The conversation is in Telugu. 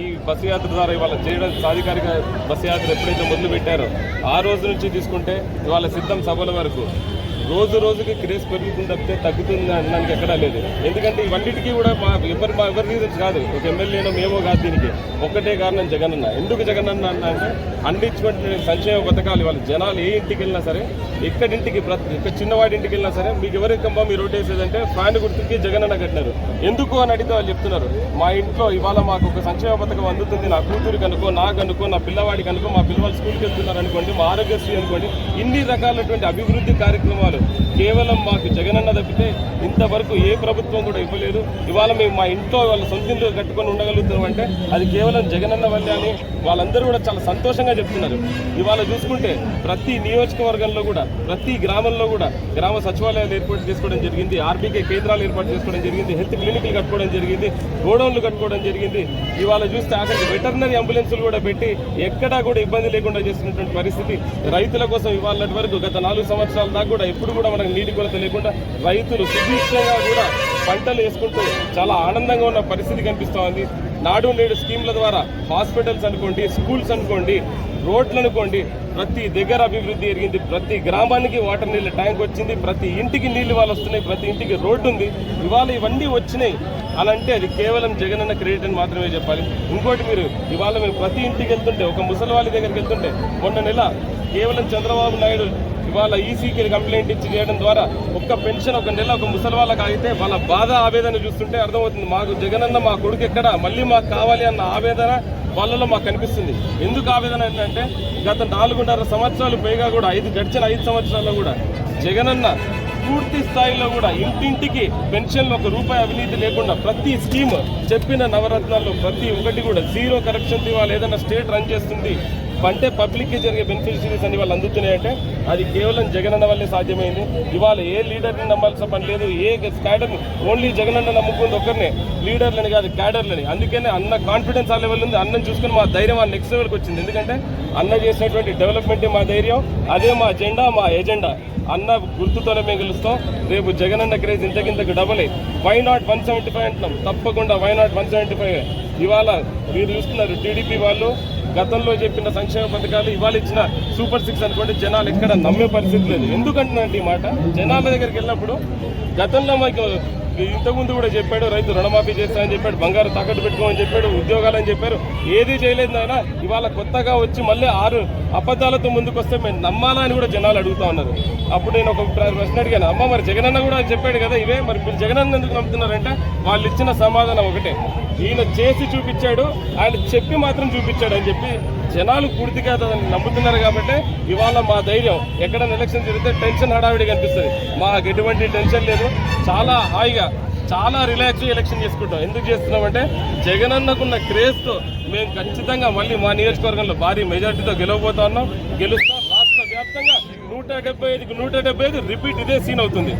ఈ బస్సు యాత్ర ద్వారా ఇవాళ చేయడం సాధికారిక బస్సు యాత్ర ఎప్పుడైతే మొదలు పెట్టారో ఆ రోజు నుంచి తీసుకుంటే ఇవాళ సిద్ధం సభల వరకు రోజు రోజుకి క్రేజ్ పెరుగుతుంది తప్పితే తగ్గుతుంది అనడానికి ఎక్కడా లేదు. ఎందుకంటే ఇవన్నిటికీ కూడా మా ఎవరి మా ఎవరి రీజన్స్ కాదు. ఒక ఎమ్మెల్యేనో మేమో కాదు దీనికి. ఒక్కటే కారణం జగన్ అన్న ఎందుకు జగనన్న అన్న అంటే అందించినటువంటి సంక్షేమ పథకాలు ఇవాళ జనాలు ఏ ఇంటికి వెళ్ళినా సరే ఎక్కడింటికి ప్రతి ఎక్కడ చిన్నవాడి ఇంటికి వెళ్ళినా సరే మీకు ఎవరికమ్మా మీరు ఓటేసేదంటే ఫ్యాన్ గుర్తుకి జగన్ అన్న కట్టినారు. ఎందుకు అని అడిగితే వాళ్ళు చెప్తున్నారు. మా ఇంట్లో ఇవాళ మాకు ఒక సంక్షేమ పథకం అందుతుంది. నా కూతురికి అనుకో నాకు అనుకో నా పిల్లవాడికి అనుకో మా పిల్లవాళ్ళు స్కూల్కి వెళ్తున్నారు అనుకోండి మా ఆరోగ్యశ్రీ అనుకోండి ఇన్ని రకాలైనటువంటి అభివృద్ధి కార్యక్రమాలు కేవలం మాకు జగనన్న తప్పితే ఇంతవరకు ఏ ప్రభుత్వం కూడా ఇవ్వలేదు. ఇవాళ మేము మా ఇంట్లో వాళ్ళ సొంత ఇల్లు కట్టుకొని ఉండగలుగుతున్నాం అంటే అది కేవలం జగనన్న వల్లే అని వాళ్ళందరూ కూడా చాలా సంతోషంగా చెప్తున్నారు. ఇవాళ చూసుకుంటే ప్రతి నియోజకవర్గంలో కూడా ప్రతి గ్రామంలో కూడా గ్రామ సచివాలయాలు ఏర్పాటు చేసుకోవడం జరిగింది. ఆర్బీకే కేంద్రాలు ఏర్పాటు చేసుకోవడం జరిగింది. హెల్త్ క్లినిక్లు కట్టుకోవడం జరిగింది. గోడౌన్లు కట్టుకోవడం జరిగింది. ఇవాళ చూస్తే అక్కడికి వెటర్నరీ అంబులెన్సులు కూడా పెట్టి ఎక్కడా కూడా ఇబ్బంది లేకుండా చేస్తున్నటువంటి పరిస్థితి. రైతుల కోసం ఇవాళ వరకు గత నాలుగు సంవత్సరాల దాకా కూడా ఎప్పుడు కూడా మనకు నీటి కొరత లేకుండా రైతులు సుభిక్షంగా కూడా పంటలు వేసుకుంటూ చాలా ఆనందంగా ఉన్న పరిస్థితి కనిపిస్తోంది నాడు నేడు స్కీమ్ల ద్వారా హాస్పిటల్స్ అనుకోండి స్కూల్స్ అనుకోండి రోడ్లు అనుకోండి ప్రతి దగ్గర అభివృద్ధి జరిగింది. ప్రతి గ్రామానికి వాటర్ నీళ్ళ ట్యాంక్ వచ్చింది. ప్రతి ఇంటికి నీళ్ళు వాళ్ళు వస్తున్నాయి. ప్రతి ఇంటికి రోడ్డు ఉంది. ఇవాళ ఇవన్నీ వచ్చినాయి. అలా అంటే అది కేవలం జగనన్న క్రెడిట్ అని మాత్రమే చెప్పాలి. ఇంకోటి మీరు ఇవాళ మేము ప్రతి ఇంటికి వెళ్తుంటే ఒక ముసలి వాళ్ళ దగ్గరికి వెళ్తుంటే మొన్న నెల కేవలం చంద్రబాబు నాయుడు ఇవాళ ఈసీకి కంప్లైంట్ ఇచ్చి చేయడం ద్వారా ఒక్క పెన్షన్ ఒక నెల ఒక ముసలి వాళ్ళకి ఆగితే వాళ్ళ బాధ ఆవేదన చూస్తుంటే అర్థమవుతుంది. మాకు జగనన్న మా కొడుకు ఎక్కడ? మళ్ళీ మాకు కావాలి అన్న ఆవేదన వాళ్ళలో మాకు కనిపిస్తుంది. ఎందుకు ఆవేదన ఏంటంటే గత నాలుగున్నర సంవత్సరాలు పైగా కూడా ఐదు గడిచిన ఐదు సంవత్సరాల్లో కూడా జగనన్న పూర్తి స్థాయిలో కూడా ఇంటింటికి పెన్షన్లు ఒక రూపాయి అవినీతి లేకుండా ప్రతి స్కీమ్ చెప్పిన నవరత్నాల్లో ప్రతి ఒక్కటి కూడా జీరో కరప్షన్ ఇవాళ ఏదైనా స్టేట్ రన్ చేస్తుంది. అంటే పబ్లిక్కి జరిగే బెనిఫిషరీస్ అని వాళ్ళు అందుతున్నాయంటే అది కేవలం జగనన్న వల్లే సాధ్యమైంది. ఇవాళ ఏ లీడర్ని నమ్మాల్సిన పని లేదు ఏ క్యాడర్ని ఓన్లీ జగనన్న నమ్ముకుంది ఒక్కరినే లీడర్లని కాదు క్యాడర్లని అందుకనే అన్న కాన్ఫిడెన్స్ ఆ లెవెల్ ఉంది. అన్నం చూసుకుని మా ధైర్యం ఆ నెక్స్ట్ లెవెల్కి వచ్చింది. ఎందుకంటే అన్న చేసినటువంటి డెవలప్మెంట్ మా ధైర్యం అదే మా ఎజెండా మా ఎజెండా అన్న గుర్తుతోనే మేము గెలుస్తాం. రేపు జగనన్న craze ఇంతకింతకు double why not one seventy five అంటున్నాం. తప్పకుండా why not one seventy five ఇవాళ మీరు చూస్తున్నారు టీడీపీ వాళ్ళు గతంలో చెప్పిన సంక్షేమ పథకాలు ఇవాళ ఇచ్చిన సూపర్ సిక్స్ అనుకోండి జనాలు ఎక్కడ నమ్మే పరిస్థితి లేదు. ఎందుకంటున్నాండి ఈ మాట? జనాల దగ్గరికి వెళ్ళినప్పుడు గతంలో మాకు ఇంతకుముందు కూడా చెప్పాడు రైతు రుణమాఫీ చేస్తానని చెప్పాడు బంగారు తాకట్టు పెట్టుకోమని చెప్పాడు ఉద్యోగాలని చెప్పారు. ఏది చేయలేదు ఆయన ఇవాళ కొత్తగా వచ్చి మళ్ళీ ఆరు అబద్ధాలతో ముందుకు వస్తే మేము నమ్మాలా అని కూడా జనాలు అడుగుతా ఉన్నారు. అప్పుడు నేను ఒక ప్రశ్న అడిగాను. అమ్మ మరి జగనన్న కూడా చెప్పాడు కదా ఇవే మరి మీరు జగనన్న ఎందుకు నమ్ముతున్నారంటే వాళ్ళు ఇచ్చిన సమాధానం ఒకటే. ఈయన చేసి చూపించాడు ఆయన చెప్పి మాత్రం చూపించాడు అని చెప్పి జనాలు పూర్తిగా దాన్ని నమ్ముతున్నారు కాబట్టి ఇవాళ మా ధైర్యం ఎక్కడ ఎలక్షన్ జరిగితే టెన్షన్ హడావిడి కనిపిస్తుంది. మాకు ఎటువంటి టెన్షన్ లేదు. చాలా హాయిగా చాలా రిలాక్స్ ఎలక్షన్ చేసుకుంటాం. ఎందుకు చేస్తున్నామంటే జగన్ అన్నకున్న క్రేజ్తో మేము ఖచ్చితంగా మళ్ళీ మా నియోజకవర్గంలో భారీ మెజార్టీతో గెలవబోతా ఉన్నాం. గెలుస్తాం రాష్ట్ర వ్యాప్తంగా నూట డెబ్బై ఐదుకి నూట డెబ్బై ఐదు రిపీట్ ఇదే సీన్ అవుతుంది.